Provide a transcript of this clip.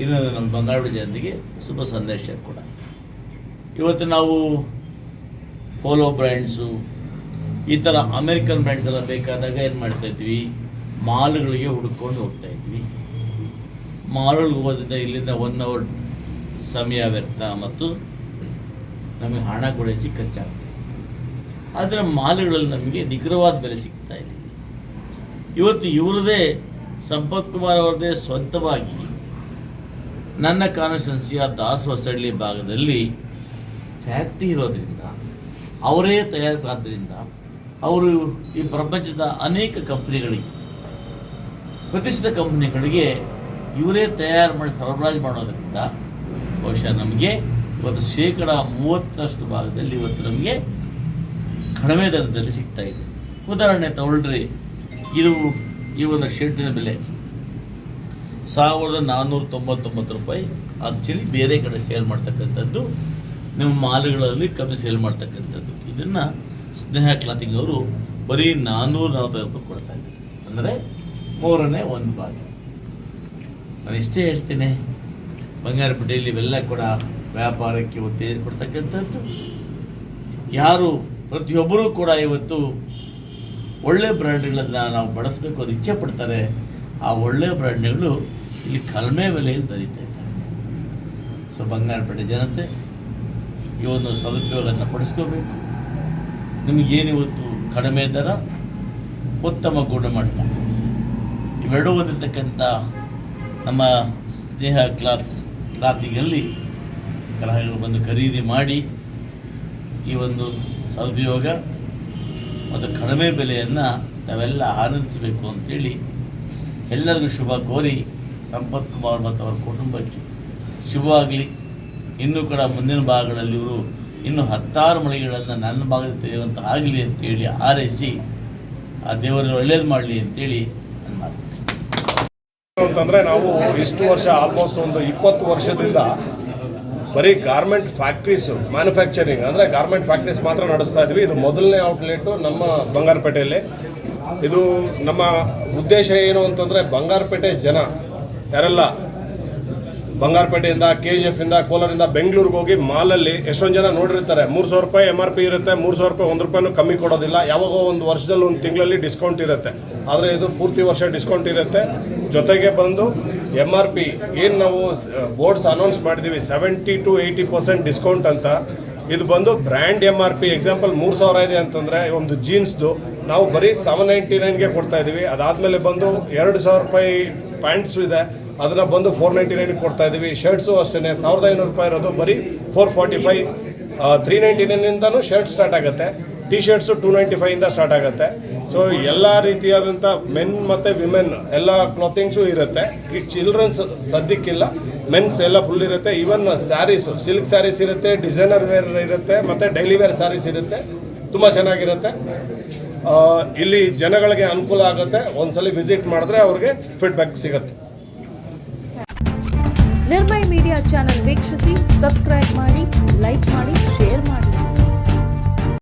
ಇನ್ನು ನಮ್ಮ ಬಂಗಾಳ ಜನತೆಗೆ ಶುಭ ಸಂದೇಶ ಕೂಡ. ಇವತ್ತು ನಾವು ಪೋಲೋ ಬ್ರ್ಯಾಂಡ್ಸು ಈ ಥರ ಅಮೇರಿಕನ್ ಬ್ರ್ಯಾಂಡ್ಸ್ ಎಲ್ಲ ಬೇಕಾದಾಗ ಏನು ಮಾಡ್ತಾ ಇದ್ವಿ? ಮಾಲ್ಗಳಿಗೆ ಹುಡುಕೊಂಡು ಹೋಗ್ತಾ ಇದ್ವಿ. ಮಾಲ್ಗಳಿಗೆ ಹೋದಿಂದ ಇಲ್ಲಿಂದ ಒನ್ ಅವರ್ ಸಮಯ ವ್ಯರ್ಥ ಮತ್ತು ನಮಗೆ ಹಣ ಕೂಡ ಹೆಚ್ಚು ಆದರೆ ಮಾಲ್ಗಳಲ್ಲಿ ನಮಗೆ ನಿಖರವಾದ ಬೆಲೆ ಸಿಗ್ತಾ ಇದೆ. ಇವತ್ತು ಇವರದೇ ಸಂಪತ್ ಕುಮಾರ್ ಅವರದೇ ಸ್ವಂತವಾಗಿ ನನ್ನ ಕಾನ್ಸ್ಟಿಟ್ಯೂನ್ಸಿಯ ದಾಸ ಸಳ್ಳಿ ಭಾಗದಲ್ಲಿ ಫ್ಯಾಕ್ಟ್ರಿ ಇರೋದ್ರಿಂದ, ಅವರೇ ತಯಾರಕರಾದ್ದರಿಂದ ಅವರು ಈ ಪ್ರಪಂಚದ ಅನೇಕ ಕಂಪ್ನಿಗಳಿಗೆ ಪ್ರತಿಷ್ಠಿತ ಕಂಪ್ನಿಗಳಿಗೆ ಇವರೇ ತಯಾರು ಮಾಡಿ ಸರಬರಾಜು ಮಾಡೋದರಿಂದ ಬಹುಶಃ ನಮಗೆ ಇವತ್ತು ಶೇಕಡ ಮೂವತ್ತರಷ್ಟು ಭಾಗದಲ್ಲಿ ಇವತ್ತು ನಮಗೆ ಕಡಿಮೆ ದರದಲ್ಲಿ ಸಿಗ್ತಾ ಇದೆ. ಉದಾಹರಣೆ ತಗೊಳ್ರಿ, ಇದು ಈ ಒಂದು ಶೆಡ್ಡಿನ ಬೆಲೆ. ಸಾವಿರದ ನಾನ್ನೂರ ತೊಂಬತ್ತೊಂಬತ್ತು ರೂಪಾಯಿ ಆ್ಯಕ್ಚುಲಿ ಬೇರೆ ಕಡೆ ಸೇಲ್ ಮಾಡ್ತಕ್ಕಂಥದ್ದು, ನಿಮ್ಮ ಮಾಲುಗಳಲ್ಲಿ ಕಮ್ಮಿ ಸೇಲ್ ಮಾಡ್ತಕ್ಕಂಥದ್ದು. ಇದನ್ನು ಸ್ನೇಹ ಕ್ಲಾತಿಂಗ್ ಅವರು ಬರೀ ನಾನ್ನೂರ ನಲವತ್ತೈದು ರೂಪಾಯಿ ಕೊಡ್ತಾ ಇದ್ದಾರೆ. ಅಂದರೆ ಮೂರನೇ ಒಂದು ಭಾಗ. ನಾನು ಇಷ್ಟೇ ಹೇಳ್ತೇನೆ. ಬಂಗಾರಪೇಟೆಯಲ್ಲಿ ಇವೆಲ್ಲ ಕೂಡ ವ್ಯಾಪಾರಕ್ಕೆ ಉತ್ತೇಜ ಕೊಡ್ತಕ್ಕಂಥದ್ದು. ಯಾರು ಪ್ರತಿಯೊಬ್ಬರೂ ಕೂಡ ಇವತ್ತು ಒಳ್ಳೆ ಬ್ರ್ಯಾಂಡ್ಗಳನ್ನು ನಾವು ಬಳಸಬೇಕು ಅದು ಇಚ್ಛೆ ಪಡ್ತಾರೆ. ಆ ಒಳ್ಳೆ ಬ್ರ್ಯಾಂಡ್ಗಳು ಇಲ್ಲಿ ಕಡಿಮೆ ಬೆಲೆಯಲ್ಲಿ ದೊರೀತಾ ಇದ್ದಾರೆ. ಸೊ ಬಂಗಾರಪೇಟೆ ಜನತೆ, ಈ ಒಂದು ಸದುಪಯೋಗವನ್ನು ಪಡಿಸ್ಕೋಬೇಕು. ನಿಮಗೇನಿವತ್ತು ಕಡಿಮೆ ದರ, ಉತ್ತಮ ಗುಣಮಟ್ಟ? ಇವೆರಡೂ ಹೊಂದಿರತಕ್ಕಂಥ ನಮ್ಮ ಸ್ನೇಹ ಕ್ಲಾಸ್ ಕ್ಲಾತಿಗಲ್ಲಿ ಗ್ರಾಹಕರು ಬಂದು ಖರೀದಿ ಮಾಡಿ ಈ ಒಂದು ಸದುಪಯೋಗ ಮತ್ತು ಕಡಿಮೆ ಬೆಲೆಯನ್ನು ನಾವೆಲ್ಲ ಆನಂದಿಸಬೇಕು ಅಂತೇಳಿ ಎಲ್ಲರಿಗೂ ಶುಭ ಕೋರಿ ಸಂಪತ್ ಕುಮಾರ್ ಅವರ ಕುಟುಂಬಕ್ಕೆ ಶುಭವಾಗಲಿ ಇನ್ನೂ ಕೂಡ ಮುಂದಿನ ಭಾಗಗಳಲ್ಲಿ ಇವರು ಇನ್ನು ಹತ್ತಾರು ಮಳಿಗೆಗಳನ್ನು ನನ್ನ ಭಾಗದಲ್ಲಿ ತೆಗೆಯುವಂತ ಆಗಲಿ ಅಂತೇಳಿ ಆರೈಸಿ ಆ ದೇವರಿಗೆ ಒಳ್ಳೇದು ಮಾಡಲಿ ಅಂತೇಳಿ ನನ್ನ ಮಾತು ಅಂತಂದ್ರೆ ನಾವು ಇಷ್ಟು ವರ್ಷ ಆಲ್ಮೋಸ್ಟ್ ಒಂದು ಇಪ್ಪತ್ತು ವರ್ಷದಿಂದ ಬರೀ ಗಾರ್ಮೆಂಟ್ ಫ್ಯಾಕ್ಟ್ರೀಸು ಮ್ಯಾನುಫ್ಯಾಕ್ಚರಿಂಗ್ ಅಂದರೆ ಗಾರ್ಮೆಂಟ್ ಫ್ಯಾಕ್ಟ್ರೀಸ್ ಮಾತ್ರ ನಡೆಸ್ತಾ ಇದ್ವಿ. ಇದು ಮೊದಲನೇ ಔಟ್ಲೆಟು ನಮ್ಮ ಬಂಗಾರಪೇಟೆಯಲ್ಲಿ. ಇದು ನಮ್ಮ ಉದ್ದೇಶ ಏನು ಅಂತಂದರೆ ಬಂಗಾರಪೇಟೆ ಜನ ಯಾರೆಲ್ಲ? ಬಂಗಾರಪೇಟೆಯಿಂದ ಕೆ ಜಿ ಎಫ್ ಇಂದ ಕೋಲಾರಿಂದ ಬೆಂಗಳೂರಿಗೆ ಹೋಗಿ ಮಾಲಲ್ಲಿ ಎಷ್ಟೊಂದು ಜನ ನೋಡಿರ್ತಾರೆ. ಮೂರು ಸಾವಿರ ರೂಪಾಯಿ ಎಂ ಆರ್ ಪಿ ಇರುತ್ತೆ, ಮೂರು ಸಾವಿರ ರೂಪಾಯಿ ಒಂದು ರೂಪಾಯಿನೂ ಕಮ್ಮಿ ಕೊಡೋದಿಲ್ಲ. ಯಾವಾಗೋ ಒಂದು ವರ್ಷದಲ್ಲಿ ಒಂದು ತಿಂಗಳಲ್ಲಿ ಡಿಸ್ಕೌಂಟ್ ಇರುತ್ತೆ. ಆದರೆ ಇದು ಪೂರ್ತಿ ವರ್ಷ ಡಿಸ್ಕೌಂಟ್ ಇರುತ್ತೆ. ಜೊತೆಗೆ ಬಂದು ಎಂ ಆರ್ ಪಿ ಏನು ನಾವು ಬೋರ್ಡ್ಸ್ ಅನೌನ್ಸ್ ಮಾಡಿದ್ದೀವಿ seventy to eighty percent discount ಅಂತ. ಇದು ಬಂದು brand M R P example ಮೂರು ಸಾವಿರ ಇದೆ ಅಂತಂದರೆ ಒಂದು ಜೀನ್ಸ್ದು ನಾವು ಬರೀ ಸೆವೆನ್ ನೈಂಟಿ ನೈನ್ಗೆ ಕೊಡ್ತಾ ಇದ್ದೀವಿ ಅದಾದಮೇಲೆ ಬಂದು ಎರಡು ಸಾವಿರ ರೂಪಾಯಿ ಪ್ಯಾಂಟ್ಸ್ ಇದೆ. ಅದನ್ನು ಬಂದು ಫೋರ್ ನೈಂಟಿ ನೈನಿಗೆ ಕೊಡ್ತಾ ಇದ್ದೀವಿ ಶರ್ಟ್ಸು ಅಷ್ಟೇ ಸಾವಿರದ ಐನೂರು ರೂಪಾಯಿ ಇರೋದು ಬರೀ four forty five three ninety ನೈನಿಂದನೂ shirt start ಆಗುತ್ತೆ. ಟಿ ಶರ್ಟ್ಸು ಟೂ ನೈಂಟಿ ಫೈವಿಂದ ಸ್ಟಾರ್ಟ್ ಆಗುತ್ತೆ. ಸೊ ಎಲ್ಲ ರೀತಿಯಾದಂಥ ಮೆನ್ ಮತ್ತು ವಿಮೆನ್ ಎಲ್ಲ ಕ್ಲಾತಿಂಗ್ಸು ಇರುತ್ತೆ. ಚಿಲ್ಡ್ರನ್ಸ್ ಸದ್ಯಕ್ಕಿಲ್ಲ. ಮೆನ್ಸ್ ಎಲ್ಲ ಫುಲ್ ಇರುತ್ತೆ. ಈವನ್ ಸ್ಯಾರೀಸು ಸಿಲ್ಕ್ ಸ್ಯಾರೀಸ್ ಇರುತ್ತೆ ಡಿಸೈನರ್ ವೇರ್ ಇರುತ್ತೆ, ಮತ್ತು ಡೈಲಿ ವೇರ್ ಸ್ಯಾರೀಸ್ ಇರುತ್ತೆ. ತುಂಬ ಚೆನ್ನಾಗಿರುತ್ತೆ. ಇಲ್ಲಿ ಜನಗಳಿಗೆ ಅನುಕೂಲ ಆಗುತ್ತೆ. ಒಂದ್ಸಲಿ ವಿಸಿಟ್ ಮಾಡಿದ್ರೆ ಅವ್ರಿಗೆ ಫೀಡ್ಬ್ಯಾಕ್ ಸಿಗುತ್ತೆ. ನಿರ್ಮಯ ಮೀಡಿಯಾ ಚಾನೆಲ್ ವೀಕ್ಷಿಸಿ ಸಬ್ಸ್ಕ್ರೈಬ್ ಮಾಡಿ ಲೈಕ್ ಮಾಡಿ ಶೇರ್ ಮಾಡಿ.